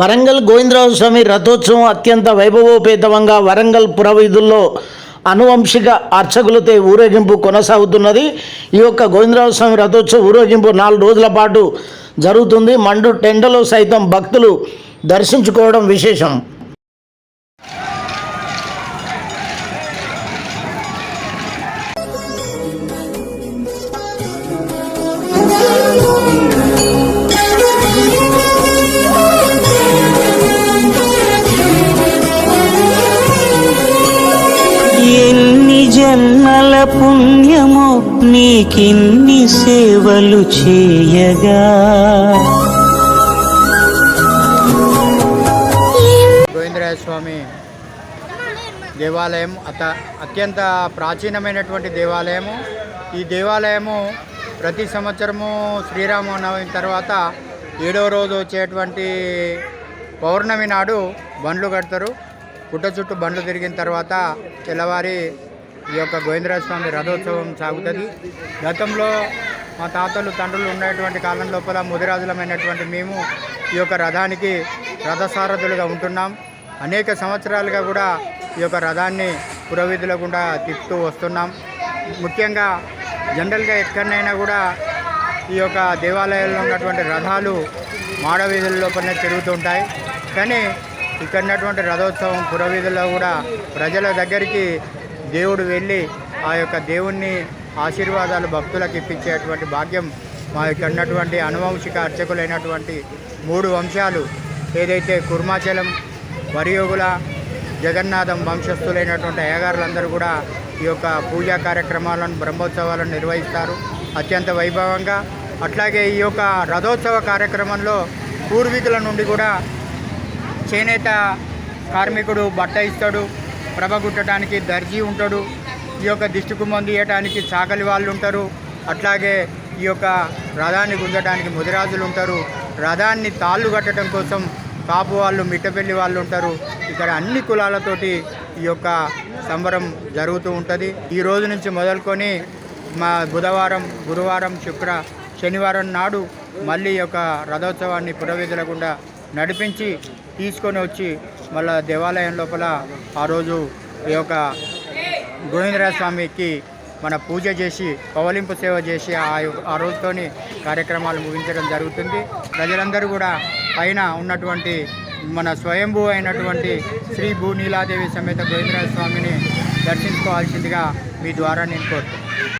వరంగల్ గోవిందరావు స్వామి రథోత్సవం అత్యంత వైభవోపేతవంగా వరంగల్ పురవీధుల్లో అనువంశిక అర్చకులతో ఊరేగింపు కొనసాగుతున్నది. ఈ యొక్క గోవిందరావు స్వామి రథోత్సవం ఊరేగింపు నాలుగు రోజుల పాటు జరుగుతుంది. మండు టెండలో సైతం భక్తులు దర్శించుకోవడం విశేషం. పుణ్యమో నీకిన్ని సేవలు చేయగా. గోవిందరాయ స్వామి దేవాలయం అత అత్యంత ప్రాచీనమైనటువంటి దేవాలయము. ఈ దేవాలయము ప్రతి సంవత్సరము శ్రీరామనవమి తర్వాత ఏడవ రోజు వచ్చేటువంటి పౌర్ణమి నాడు బండ్లు కడతారు. పుట్ట చుట్టూ బండ్లు తిరిగిన తర్వాత తెల్లవారి ఈ యొక్క గోవిందరాజ స్వామి రథోత్సవం సాగుతుంది. గతంలో మా తాతలు తండ్రులు ఉన్నటువంటి కాలం లోపల ముదిరాజులమైనటువంటి మేము ఈ యొక్క రథానికి రథసారథులుగా ఉంటున్నాం. అనేక సంవత్సరాలుగా కూడా ఈ యొక్క రథాన్ని పురోవిధుల గుండా తిప్పుతూ వస్తున్నాం. ముఖ్యంగా జనరల్గా ఎక్కడైనా కూడా ఈ యొక్క దేవాలయాల్లో ఉన్నటువంటి రథాలు మాడవీధుల లోపలనే తిరుగుతుంటాయి కానీ ఇక్కడ ఉన్నటువంటి రథోత్సవం పురవీధుల్లో కూడా ప్రజల దగ్గరికి దేవుడు వెళ్ళి ఆ యొక్క దేవుణ్ణి ఆశీర్వాదాలు భక్తులకు ఇప్పించేటువంటి భాగ్యం మా యొక్క ఉన్నటువంటి అనువంశిక అర్చకులైనటువంటి మూడు వంశాలు ఏదైతే కుర్మాచలం వరియోగుల జగన్నాథం వంశస్థులైనటువంటి అయ్యగారులందరూ కూడా ఈ యొక్క పూజా కార్యక్రమాలను బ్రహ్మోత్సవాలను నిర్వహిస్తారు అత్యంత వైభవంగా. అట్లాగే ఈ యొక్క రథోత్సవ కార్యక్రమంలో పూర్వీకుల నుండి కూడా చేనేత కార్మికుడు బట్ట ఇస్తాడు. ప్రభ కుట్టడానికి దర్జీ ఉంటాడు. ఈ యొక్క దిష్టికు కుమ్మంది చాకలి వాళ్ళు ఉంటారు. అట్లాగే ఈ యొక్క రథాన్ని గుంజడానికి ముదిరాజులు ఉంటారు. రథాన్ని తాళ్ళు కట్టడం కోసం కాపు వాళ్ళు మిట్టపల్లి వాళ్ళు ఉంటారు. ఇక్కడ అన్ని కులాలతోటి ఈ యొక్క సంబరం జరుగుతూ ఉంటుంది. ఈ రోజు నుంచి మొదలుకొని మా బుధవారం గురువారం శుక్ర శనివారం నాడు మళ్ళీ ఈ యొక్క రథోత్సవాన్ని పురవీధుల నడిపించి తీసుకొని వచ్చి మళ్ళా దేవాలయం లోపల ఆ రోజు ఈ యొక్క గోవిందరాజ స్వామికి మన పూజ చేసి పవలింపు సేవ చేసి ఆ యొ- ఆ రోజుతోని కార్యక్రమాలు ముగించడం జరుగుతుంది. ప్రజలందరూ కూడా పైన ఉన్నటువంటి మన స్వయంభూ అయినటువంటి శ్రీ భూనీలాదేవి సమేత గోవిందరాజ స్వామిని దర్శించుకోవాల్సిందిగా మీ ద్వారా నేను కోరుతున్నాను.